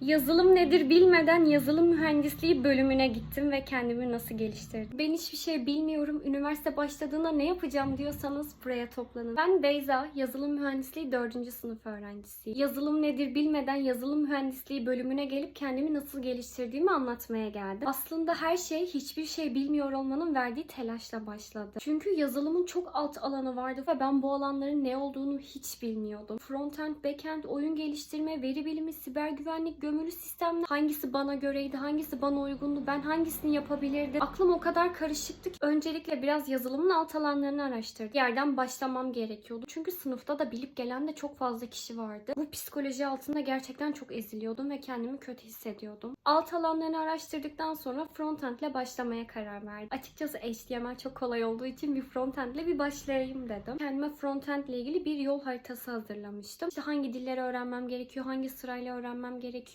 Yazılım nedir bilmeden yazılım mühendisliği bölümüne gittim ve kendimi nasıl geliştirdim. Ben hiçbir şey bilmiyorum. Üniversite başladığında ne yapacağım diyorsanız buraya toplanın. Ben Beyza, yazılım mühendisliği 4. sınıf öğrencisiyim. Yazılım nedir bilmeden yazılım mühendisliği bölümüne gelip kendimi nasıl geliştirdiğimi anlatmaya geldim. Aslında her şey hiçbir şey bilmiyor olmanın verdiği telaşla başladı. Çünkü yazılımın çok alt alanı vardı ve ben bu alanların ne olduğunu hiç bilmiyordum. Frontend, backend, oyun geliştirme, veri bilimi, siber güvenlik, gömülü sistemler hangisi bana göreydi, hangisi bana uygundu, ben hangisini yapabilirdim. Aklım o kadar karışıktı ki öncelikle biraz yazılımın alt alanlarını araştırdım. Bir yerden başlamam gerekiyordu. Çünkü sınıfta da bilip gelen de çok fazla kişi vardı. Bu psikoloji altında gerçekten çok eziliyordum ve kendimi kötü hissediyordum. Alt alanlarını araştırdıktan sonra frontend ile başlamaya karar verdim. Açıkçası HTML çok kolay olduğu için bir frontend ile bir başlayayım dedim. Kendime frontend ile ilgili bir yol haritası hazırlamıştım. İşte hangi dilleri öğrenmem gerekiyor, hangi sırayla öğrenmem gerekiyor,